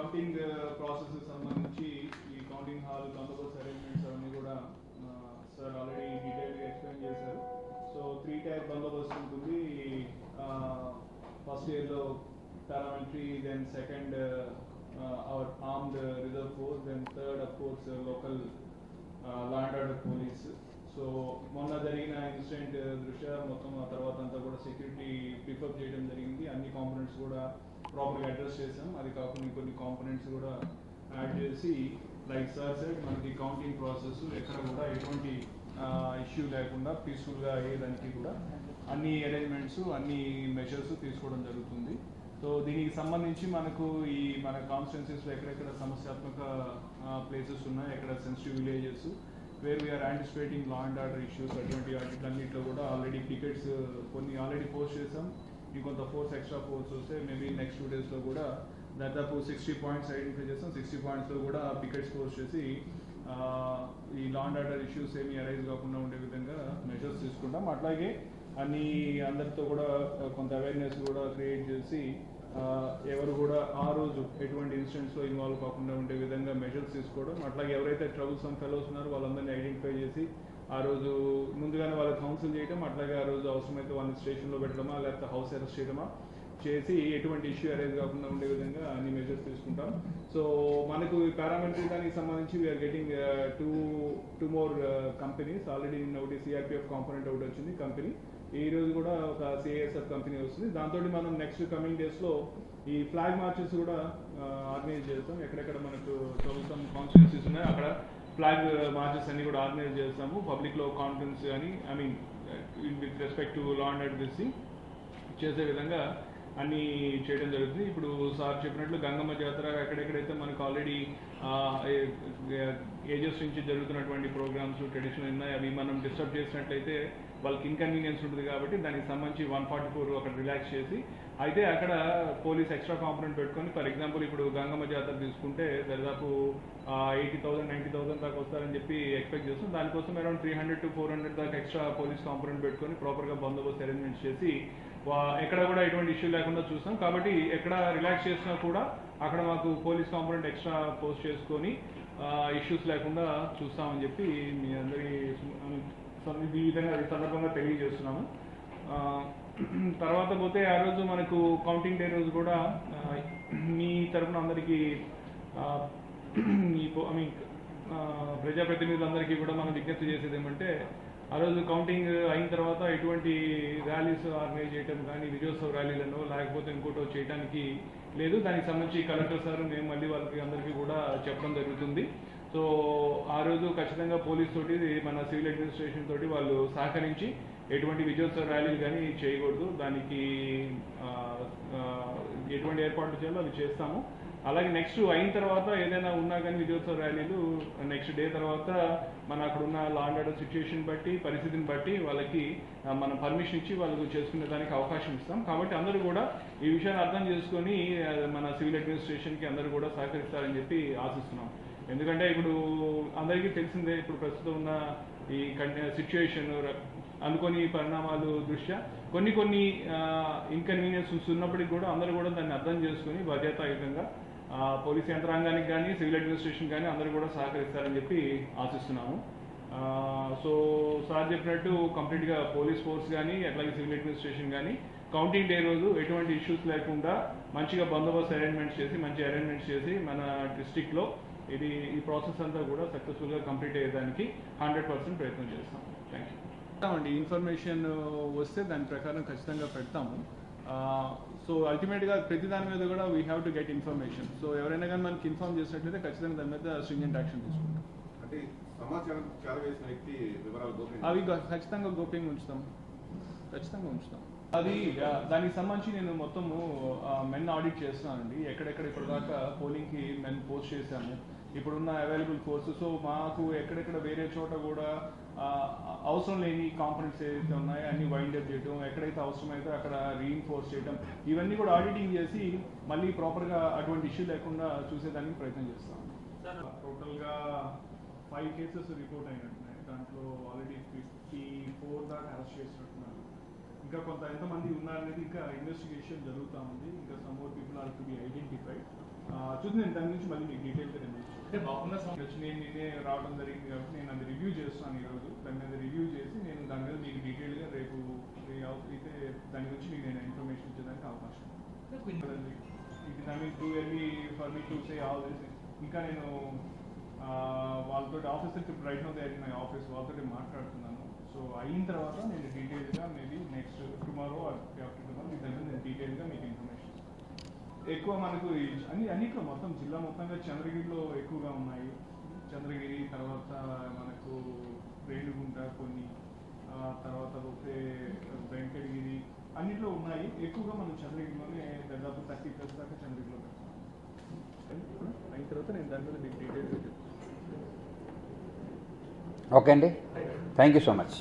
Counting process uh, సంబంధించి ఈ counting hall బందోబస్తు అరేంజ్మెంట్స్ అవన్నీ కూడా సార్ ఆల్రెడీ డీటెయిల్గా ఎక్స్ప్లెయిన్ చేశారు. సో త్రీ టైప్ బందోబస్తు ఉంటుంది. ఫస్ట్ ఇయర్లో paramilitary then second our armed reserve force then third of course local law order police so మొన్న జరిగిన ఇన్సిడెంట్ uh, దృష్ట్యా మొత్తం ఆ తర్వాత అంతా కూడా సెక్యూరిటీ పికప్ చేయడం జరిగింది. అన్ని కాంపోనెంట్స్ కూడా ప్రాపర్గా అడ్రస్ చేసాం అది కాకుండా కొన్ని కాంపోనెంట్స్ కూడా యాడ్ చేసి లైక్ సార్ సెడ్ మనకి కౌంటింగ్ ప్రాసెస్ ఎక్కడ కూడా ఎటువంటి ఇష్యూ లేకుండా పీస్ఫుల్గా అయ్యేదానికి కూడా అన్ని అరేంజ్మెంట్స్ అన్ని మెషర్స్ తీసుకోవడం జరుగుతుంది. సో దీనికి సంబంధించి మనకు ఈ మన కాన్స్టిట్యున్సీస్లో ఎక్కడెక్కడ సమస్యాత్మక ప్లేసెస్ ఉన్నాయి ఎక్కడ sensitive villages where we are anticipating law and order issues అటువంటి వాటిలన్నింటిలో కూడా ఆల్రెడీ టికెట్స్ కొన్ని ఆల్రెడీ పోస్ట్ చేసాం ఇంకొంత ఫోర్స్ ఎక్స్ట్రా ఫోర్స్ వస్తే మేబీ నెక్స్ట్ టూ డేస్లో కూడా దాదాపు సిక్స్టీ పాయింట్స్ ఐడెంటిఫై చేస్తాం. సిక్స్టీ పాయింట్స్లో కూడా పికెట్స్ ఫోర్స్ చేసి ఈ లాండ్ ఆర్డర్ ఇష్యూస్ ఏమి అరైజ్ కాకుండా ఉండే విధంగా మెజర్స్ తీసుకుంటాం. అట్లాగే అన్ని అందరితో కూడా కొంత అవేర్నెస్ కూడా క్రియేట్ చేసి ఎవరు కూడా ఆ రోజు ఎటువంటి ఇన్సిడెంట్స్లో ఇన్వాల్వ్ కాకుండా ఉండే విధంగా మెజర్స్ తీసుకోవడం. అట్లాగే ఎవరైతే ట్రబుల్సమ్ ఫెలోస్ ఉన్నారో వాళ్ళందరినీ ఐడెంటిఫై చేసి ఆ రోజు ముందుగానే వాళ్ళకి కౌన్సిల్ చేయడం అట్లాగే ఆ రోజు అవసరమైతే వాళ్ళని స్టేషన్లో పెట్టడమా లేకపోతే హౌస్ అరెస్ట్ చేయడమా చేసి ఎటువంటి ఇష్యూ అరేజ్ కాకుండా ఉండే విధంగా అన్ని మెజర్స్ తీసుకుంటాం. సో మనకు ఈ పారామిలిటరీ దానికి సంబంధించి we are getting two two more companies already నిన్న ఒకటి సిఆర్పిఎఫ్ కాంపోనెంట్ ఒకటి వచ్చింది కంపెనీ ఈ రోజు కూడా ఒక సిఐఎస్ఎఫ్ కంపెనీ వస్తుంది. దాంతో మనం నెక్స్ట్ కమింగ్ డేస్లో ఈ ఫ్లాగ్ మార్చెస్ కూడా uh, ఆర్గనైజ్ చేస్తాం. ఎక్కడెక్కడ మనకు ప్రభుత్వం కాన్స్టిట్యూన్సీస్ ఉన్నాయి అక్కడ ఫ్లాగ్ మార్చెస్ uh, అన్ని కూడా ఆర్గనైజ్ చేస్తాము. పబ్లిక్లో కాన్ఫరెన్స్ కానీ I mean with respect to law and order చేసే విధంగా అన్నీ చేయడం జరుగుతుంది. ఇప్పుడు సార్ చెప్పినట్లు గంగమ్మ జాతర ఎక్కడెక్కడైతే మనకు ఆల్రెడీ ఏజెస్ నుంచి జరుగుతున్నటువంటి ప్రోగ్రామ్స్ ట్రెడిషనల్ ఉన్నాయి అవి మనం డిస్టర్బ్ చేసినట్లయితే వాళ్ళకి ఇన్కన్వీనియన్స్ ఉంటుంది కాబట్టి దానికి సంబంధించి వన్ ఫార్టీ ఫోర్ అక్కడ రిలాక్స్ చేసి అయితే అక్కడ పోలీస్ ఎక్స్ట్రా కాంపనెంట్ పెట్టుకొని ఫర్ ఎగ్జాంపుల్ ఇప్పుడు గంగమ్మ జాతర తీసుకుంటే దాదాపు ఎయిటీ థౌసండ్ నైంటీ థౌసండ్ దాకా వస్తారని చెప్పి ఎక్స్పెక్ట్ చేస్తాం. దానికోసం around three hundred to four hundred దాకా ఎక్స్ట్రా పోలీస్ కాంపనెంట్ పెట్టుకొని ప్రాపర్గా బందోబస్తు అరేంజ్మెంట్స్ చేసి ఎక్కడ కూడా ఎటువంటి ఇష్యూ లేకుండా చూస్తాం. కాబట్టి ఎక్కడ రిలాక్స్ చేసినా కూడా అక్కడ మాకు పోలీస్ కాంపౌండ్ ఎక్స్ట్రా పోస్ట్ చేసుకొని ఇష్యూస్ లేకుండా చూస్తామని చెప్పి మీ అందరి ఈ విధంగా ఈ సందర్భంగా తెలియజేస్తున్నాము. తర్వాత పోతే ఆ రోజు మనకు కౌంటింగ్ డే రోజు కూడా మీ తరఫున అందరికీ ఈ ఐ మీన్ ప్రజాప్రతినిధులందరికీ కూడా మనం విజ్ఞప్తి చేసేది ఏమంటే ఆ రోజు కౌంటింగ్ అయిన తర్వాత ఎటువంటి ర్యాలీస్ ఆర్గనైజ్ చేయడం కానీ విజయోత్సవ ర్యాలీలను లేకపోతే ఇంకోటో చేయడానికి లేదు. దానికి సంబంధించి కలెక్టర్ సార్ మేము మళ్ళీ వాళ్ళకి అందరికీ కూడా చెప్పడం జరుగుతుంది. సో ఆ రోజు ఖచ్చితంగా పోలీస్ తోటి మన సివిల్ అడ్మినిస్ట్రేషన్ తోటి వాళ్ళు సహకరించి ఎటువంటి విజయోత్సవ ర్యాలీలు కానీ చేయకూడదు. దానికి ఎటువంటి ఏర్పాట్లు చేయాలో అవి చేస్తాము. అలాగే నెక్స్ట్ అయిన తర్వాత ఏదైనా ఉన్నా కానీ విజయోత్సవ ర్యాలీలు నెక్స్ట్ డే తర్వాత మన అక్కడ ఉన్న లా అండ్ ఆర్డర్ సిచ్యుయేషన్ బట్టి పరిస్థితిని బట్టి వాళ్ళకి మనం పర్మిషన్ ఇచ్చి వాళ్ళకు చేసుకునే దానికి అవకాశం ఇస్తాం. కాబట్టి అందరూ కూడా ఈ విషయాన్ని అర్థం చేసుకొని మన సివిల్ అడ్మినిస్ట్రేషన్కి అందరూ కూడా సహకరిస్తారని చెప్పి ఆశిస్తున్నాం. ఎందుకంటే ఇప్పుడు అందరికీ తెలిసిందే ఇప్పుడు ప్రస్తుతం ఉన్న ఈ సిచ్యుయేషన్ అనుకోని పరిణామాలు దృష్ట్యా కొన్ని కొన్ని ఇన్కన్వీనియన్స్ ఉన్నప్పటికీ కూడా అందరూ కూడా దాన్ని అర్థం చేసుకొని బాధ్యతాయుతంగా పోలీస్ యంత్రాంగానికి కానీ సివిల్ అడ్మినిస్ట్రేషన్ కానీ అందరూ కూడా సహకరిస్తారని చెప్పి ఆశిస్తున్నాము. సో సార్ చెప్పినట్టు కంప్లీట్గా పోలీస్ ఫోర్స్ కానీ అట్లాగే సివిల్ అడ్మినిస్ట్రేషన్ కానీ కౌంటింగ్ డే రోజు ఎటువంటి ఇష్యూస్ లేకుండా మంచిగా బందోబస్తు అరేంజ్మెంట్స్ చేసి మంచి అరేంజ్మెంట్స్ చేసి మన డిస్టిక్లో ఇది ఈ ప్రాసెస్ అంతా కూడా సక్సెస్ఫుల్గా కంప్లీట్ అయ్యేదానికి హండ్రెడ్ పర్సెంట్ ప్రయత్నం చేస్తాం థ్యాంక్ యూ పెడతామండి ఇన్ఫర్మేషన్ వస్తే దాని ప్రకారం ఖచ్చితంగా పెడతాము. సో అల్టిమేట్గా ప్రతి దాని మీద కూడా we have to get information so ఎవరైనా కానీ మనకి ఇన్ఫార్మ్ చేసినట్లయితే ఖచ్చితంగా దాని మీద స్ట్రింజెంట్ యాక్షన్ తీసుకుంటాం. అంటే సమాచారం వ్యక్తి వివరాలు అవి ఖచ్చితంగా గోప్యంగా ఉంచుతాం. ఖచ్చితంగా ఉంచుతాం. అది దానికి సంబంధించి నేను మొత్తము మెన్ ఆడిట్ చేస్తున్నానండి. ఎక్కడెక్కడ ఇప్పుడు దాకా పోలింగ్కి మెన్ పోస్ట్ చేశాము. ఇప్పుడున్న అవైలబుల్ కోర్సు. సో మాకు ఎక్కడెక్కడ వేరే చోట కూడా అవసరం లేని కాంపనెంట్స్ ఏదైతే ఉన్నాయో అన్ని వైండ్ అప్ చేయడం ఎక్కడైతే అవసరమైతే అక్కడ రీఇన్ఫోర్స్ చేయడం ఇవన్నీ కూడా ఆడిటింగ్ చేసి మళ్ళీ ప్రాపర్గా అటువంటి ఇష్యూ లేకుండా చూసేదానికి ప్రయత్నం చేస్తాం టోటల్గా ఫైవ్ కేసెస్ రిపోర్ట్ అయినట్టున్నాయి. దాంట్లో ఆల్రెడీ ఫిఫ్టీ ఫోర్ దాకా అరెస్ట్ చేసినట్టున్నారు. ఇంకా కొంత ఎంతమంది ఉన్నారనేది ఇంకా ఇన్వెస్టిగేషన్ జరుగుతూ ఉంది. ఇంకా some more people are to be identified చూసి నేను దాని గురించి మళ్ళీ మీకు డీటెయిల్గా నేను అంటే సమ- వచ్చి నేను నేనే రావడం జరిగింది కాబట్టి నేను అది రివ్యూ చేస్తాను ఈరోజు. దాని మీద రివ్యూ చేసి నేను దాని మీద మీకు డీటెయిల్గా రేపు అయితే దాని గురించి మీకు నేను ఇన్ఫర్మేషన్ ఇచ్చేదానికి అవకాశం. ఇది I mean too early for me to say all this ఇంకా నేను వాళ్ళతో officer right no there my office వాళ్ళతో మాట్లాడుతున్నాను. సో అయిన తర్వాత నేను డీటెయిల్గా maybe next tomorrow after tomorrow మీ దగ్గర నేను డీటెయిల్గా మీకు ఇన్ఫర్మేషన్ ఎక్కువ మనకు అన్ని అన్నిట్లో మొత్తం జిల్లా మొత్తంగా చంద్రగిరిలో ఎక్కువగా ఉన్నాయి. చంద్రగిరి తర్వాత మనకు రేణుగుంట కొన్ని తర్వాత పోతే వెంకటగిరి అన్నిట్లో ఉన్నాయి. ఎక్కువగా మనం చంద్రగిరిలోనే దాదాపు థర్టీ ప్లస్ దాకా చంద్రగిరిలో పెడతాం అయిన తర్వాత నేను దాని మీద మీకు డీటెయిల్గా చెప్తాను. ఓకే అండి. Thank you so much